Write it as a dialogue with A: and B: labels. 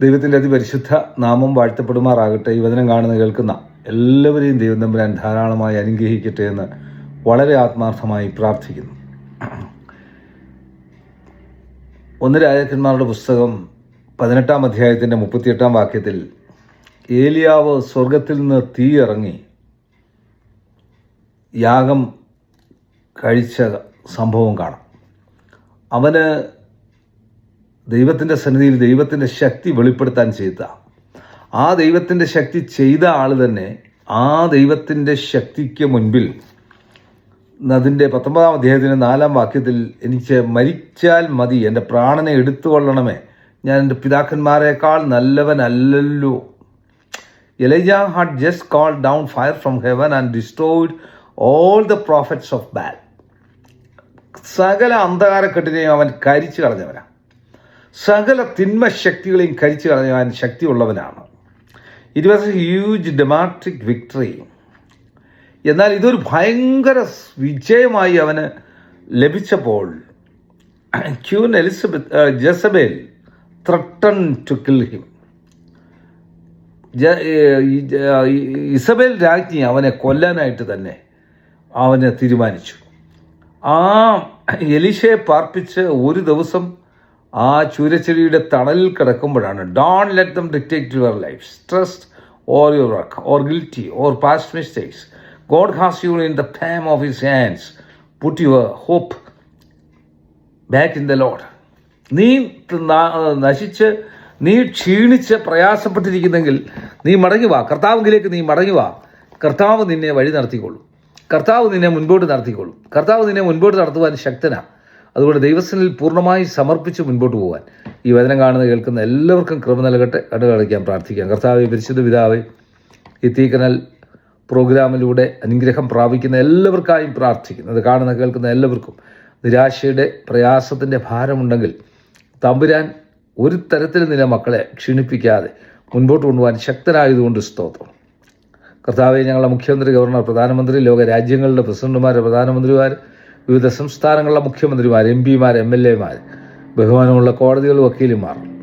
A: ദൈവത്തിന്റെ അതിപരിശുദ്ധ നാമം വാഴ്ത്തപ്പെടുമാറാകട്ടെ. ഈ വചനം കാണുന്ന കേൾക്കുന്ന എല്ലാവരെയും ദൈവം തമ്പുരാൻ ധാരാളമായി അനുഗ്രഹിക്കട്ടെ എന്ന് വളരെ ആത്മാർത്ഥമായി പ്രാർത്ഥിക്കുന്നു. ഒന്ന് രാജാക്കന്മാരുടെ പുസ്തകം പതിനെട്ടാം അധ്യായത്തിന്റെ മുപ്പത്തിയെട്ടാം വാക്യത്തിൽ ഏലിയാവ് സ്വർഗത്തിൽ നിന്ന് തീ ഇറങ്ങി യാഗം കഴിച്ച സംഭവം കാണാം. അവന് ദൈവത്തിന്റെ സന്നിധിയിൽ ദൈവത്തിന്റെ ശക്തി വെളിപ്പെടുത്താൻ ചെയ്ത. ആ ദൈവത്തിന്റെ ശക്തി ചെയ്ത ആൾ തന്നെ ആ ദൈവത്തിന്റെ ശക്തിക്ക് മുൻപിൽ അതിന്റെ പത്തൊമ്പതാം അദ്ദേഹത്തിന്റെ നാലാം വാക്യത്തിൽ എനിക്ക് മരിച്ചാൽ മതി എന്റെ പ്രാണനെ എടുത്തുകൊള്ളണമേ ഞാൻ എന്റെ പിതാക്കന്മാരെക്കാൾ നല്ലവനല്ലല്ലോ. Elijah had just call down fire from heaven and destroyed all the prophets of Baal സകല അന്ധകാരക്കെട്ടിനെയും അവൻ കരിച്ചു കളഞ്ഞവനാണ് സകല തിന്മ ശക്തികളെയും കരിച്ചു കളയാൻ ശക്തിയുള്ളവനാണ്. It was a huge dramatic victory എന്നാൽ ഇതൊരു ഭയങ്കര വിജയമായി അവന് ലഭിച്ചപ്പോൾ queen Elizabeth Jezebel threatened to kill him. Isabel രാജ്ഞി അവനെ കൊല്ലാനായിട്ട് തന്നെ അവനെ തീരുമാനിച്ചു. ആ എലിശയെ പാർപ്പിച്ച് ഒരു ദിവസം ആ ചൂരച്ചെടിയുടെ തണലിൽ കിടക്കുമ്പോഴാണ്. Don't let them dictate your life stress or your work or guilty or past mistakes God has you in the palm of his hands put your hope back in the Lord നീ നശിച്ച് നീ ക്ഷീണിച്ച് പ്രയാസപ്പെട്ടിരിക്കുന്നെങ്കിൽ നീ മടങ്ങി വാ. കർത്താവിലേക്ക് നീ മടങ്ങി വാ. കർത്താവ് നിന്നെ വഴി നടത്തിക്കൊള്ളും. കർത്താവ് നിന്നെ മുൻപോട്ട് നടത്തിക്കൊള്ളും. കർത്താവ് നിന്നെ മുൻപോട്ട് നടത്തുവാൻ ശക്തനാണ് അതുകൊണ്ട് ദൈവസ്ഥനിൽ പൂർണമായി സമർപ്പിച്ച് മുൻപോട്ട് പോകാൻ ഈ വചനം കാണുന്ന കേൾക്കുന്ന എല്ലാവർക്കും കൃപ നൽകട്ടെ. കടകളയ്ക്കാൻ പ്രാർത്ഥിക്കാം. കർത്താവ് പരിശുദ്ധ പിതാവ് ഈ തീക്കനൽ പ്രോഗ്രാമിലൂടെ അനുഗ്രഹം പ്രാപിക്കുന്ന എല്ലാവർക്കായും പ്രാർത്ഥിക്കുന്നു. അത് കാണുന്ന കേൾക്കുന്ന എല്ലാവർക്കും നിരാശയുടെ പ്രയാസത്തിന്റെ ഭാരമുണ്ടെങ്കിൽ തമ്പുരാൻ ഒരു തരത്തിൽ നില മക്കളെ ക്ഷീണിപ്പിക്കാതെ മുൻപോട്ട് കൊണ്ടുപോകാൻ ശക്തനായതുകൊണ്ട് സ്തോത്രം. കർത്താവ് ഞങ്ങളുടെ മുഖ്യമന്ത്രി ഗവർണർ പ്രധാനമന്ത്രി ലോക രാജ്യങ്ങളുടെ പ്രസിഡന്റുമാർ പ്രധാനമന്ത്രിമാർ വിവിധ സംസ്ഥാനങ്ങളിലെ മുഖ്യമന്ത്രിമാർ എം പിമാർ എം എൽ എമാർ ബഹുമാനമുള്ള കോടതികൾ വക്കീലുമാർ.